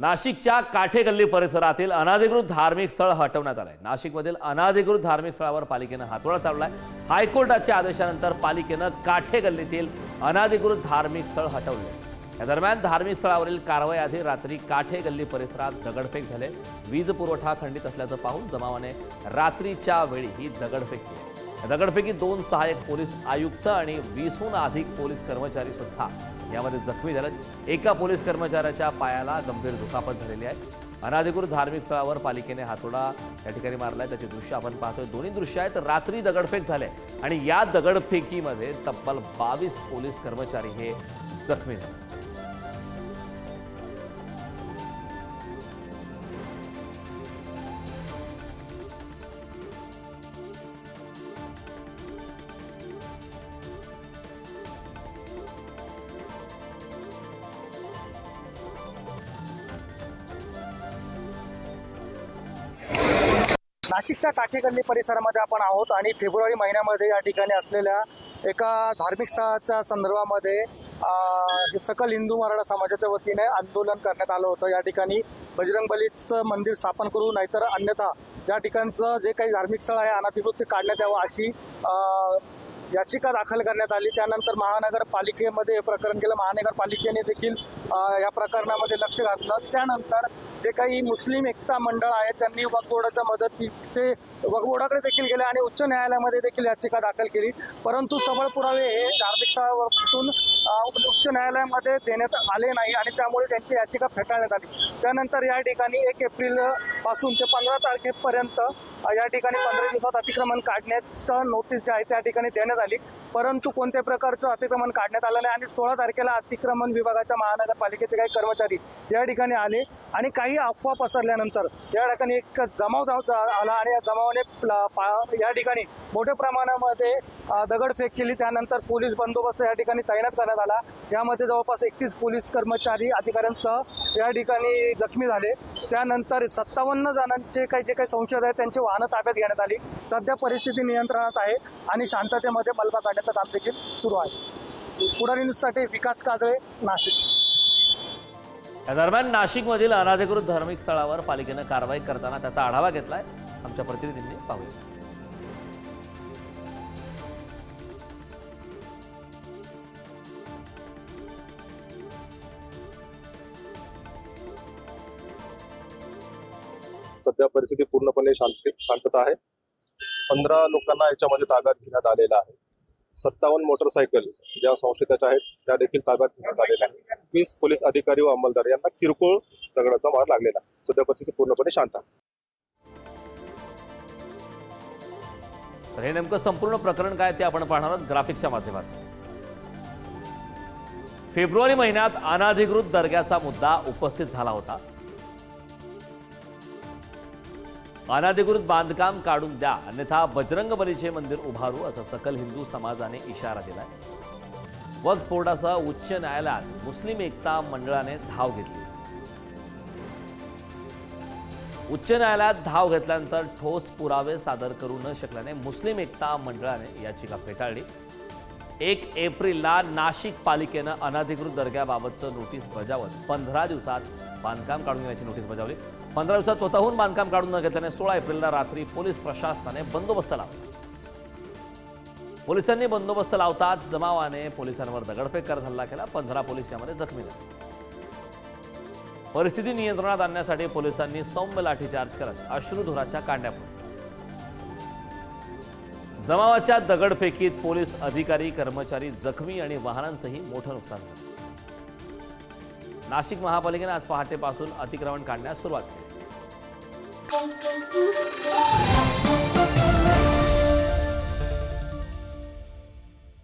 नाशिकच्या काठेगल्ली परिसरातील अनाधिकृत धार्मिक स्थळ हटवण्यात आलंय. नाशिकमधील अनाधिकृत धार्मिक स्थळावर पालिकेनं हातोळा चाललाय हायकोर्टाच्या आदेशानंतर पालिकेनं काठेगल्लीतील अनाधिकृत धार्मिक स्थळ हटवले. या दरम्यान धार्मिक स्थळावरील कारवाई रात्री काठेगल्ली परिसरात दगडफेक झाले. वीज पुरवठा खंडित असल्याचं पाहून जमावाने रात्रीच्या वेळी ही दगडफेक केली. दगडफेकी दोन सहाय्यक पोलीस आयुक्त आणि वीसहून अधिक पोलीस कर्मचारी सुद्धा यामध्ये जखमी झालेत. एका पोलीस कर्मचाऱ्याच्या पायाला गंभीर दुखापत झालेली आहे. अनाधिकृत धार्मिक स्थळावर पालिकेने हातोडा या ठिकाणी मारलाय. त्याचे दृश्य आपण पाहतोय. दोन्ही दृश्य आहेत. रात्री दगडफेक झाले आणि या दगडफेकीमध्ये तब्बल बावीस पोलीस कर्मचारी हे जखमी झाले. नाशिकच्या काठेगल्ली परिसरामध्ये आपण आहोत आणि फेब्रुवारी महिन्यामध्ये या ठिकाणी असलेल्या एका धार्मिक स्थळाच्या संदर्भामध्ये सकल हिंदू मराठा समाजाच्या वतीने आंदोलन करण्यात आलं होतं. या ठिकाणी बजरंगबलीचं मंदिर स्थापन करू नाहीतर अन्यथा या ठिकाणचं जे काही धार्मिक स्थळ आहे अनाधिकृत ते काढण्यात यावं अशी याचिका दाखल करण्यात आली. त्यानंतर महानगरपालिकेमध्ये हे प्रकरण केलं. महानगरपालिकेने देखील या प्रकरणामध्ये लक्ष घातलं. त्यानंतर जे काही मुस्लिम एकता मंडळ आहे त्यांनी वक्फ मदतीचे वक्फ देखील गेले आणि उच्च न्यायालयामध्ये देखील याचिका दाखल केली. परंतु सबळ पुरावे हे धार्मिक स्थळावरून उच्च न्यायालयामध्ये देण्यात आले नाही आणि त्यामुळे त्यांची याचिका फेटाळण्यात आली. त्यानंतर या ठिकाणी एक एप्रिलपासून ते पंधरा तारखेपर्यंत या ठिकाणी पंधरा दिवसात अतिक्रमण काढण्याचं नोटीस जे आहे त्या ठिकाणी देण्यात आली. परंतु कोणत्या प्रकारचं अतिक्रमण काढण्यात आलं नाही आणि सोळा तारखेला अतिक्रमण विभागाच्या महानगरपालिकेचे काही कर्मचारी या ठिकाणी आले आणि काही अफवा पसरल्यानंतर या ठिकाणी एक जमाव धाव- आला आणि या जमावाने प्ल- पा- या ठिकाणी मोठ्या प्रमाणामध्ये दगडफेक केली. त्यानंतर पोलीस बंदोबस्त या ठिकाणी तैनात करण्यात आला. यामध्ये जवळपास एकतीस पोलीस कर्मचारी अधिकाऱ्यांसह या ठिकाणी जखमी झाले. त्यानंतर सत्तावन्न जणांचे काही जे काही संशय आहेत त्यांची वाहनं ताब्यात घेण्यात आली. सध्या परिस्थिती नियंत्रणात आहे आणि शांततेमध्ये मलबा काढण्याचं काम देखील सुरू आहे. पुढारी न्यूजसाठी विकास काजळे नाशिक. या दरम्यान नाशिकमधील अनाधिकृत धार्मिक स्थळावर पालिकेनं कारवाई करताना त्याचा आढावा घेतलाय. आमच्या प्रतिनिधींनी पाहूया. सध्या परिस्थिती पूर्णपणे शांत शांतता आहे. पंधरा लोकांना याच्यामध्ये ताब्यात घेण्यात आलेला आहे. सत्तावन्न मोटरसायकल ज्या संस्थेच्या आहेत त्या देखील ताब्यात घेण्यात आलेल्या आहेत एकवीस पोलीस अधिकारी व अंमलदार यांना किरकोळ दगडाचा मार लागलेला सध्या परिस्थिती पूर्णपणे शांत आहे. तर हे नेमकं संपूर्ण प्रकरण काय ते आपण पाहणार आहोत ग्राफिक्सच्या माध्यमातून. फेब्रुवारी महिन्यात अनाधिकृत दर्ग्याचा मुद्दा उपस्थित झाला होता. अनाधिकृत बांधकाम काढून द्या अन्यथा बजरंग बलीचे मंदिर उभारू असं सकल हिंदू समाजाने इशारा दिलाय. वक्फ बोर्डासह उच्च न्यायालयात मुस्लिम एकता मंडळाने धाव घेतली. उच्च न्यायालयात धाव घेतल्यानंतर ठोस पुरावे सादर करू न शकल्याने मुस्लिम एकता मंडळाने याचिका फेटाळली. एक एप्रिलला नाशिक पालिकेनं अनधिकृत दर्ग्याबाबतचं नोटीस बजावत पंधरा दिवसात बांधकाम काढून घेण्याची नोटीस बजावली. पंधरा दिवसात स्वतःहून बांधकाम काढून न घेतल्याने सोळा एप्रिलला रात्री पोलीस प्रशासनाने बंदोबस्त लावला. पोलिसांनी बंदोबस्त लावताच जमावाने पोलिसांवर दगडफेक करत हल्ला केला. पंधरा पोलीस यामध्ये जखमी झाले. परिस्थिती नियंत्रणात आणण्यासाठी पोलिसांनी सौम्य लाठीचार्ज करत अश्रुधुराच्या कांड्या जमावाच्या दगडफेकीत पोलीस अधिकारी कर्मचारी जखमी आणि वाहनांचंही मोठं नुकसान झालं. नाशिक महापालिकेने आज पहाटेपासून अतिक्रमण काढण्यास सुरुवात केली.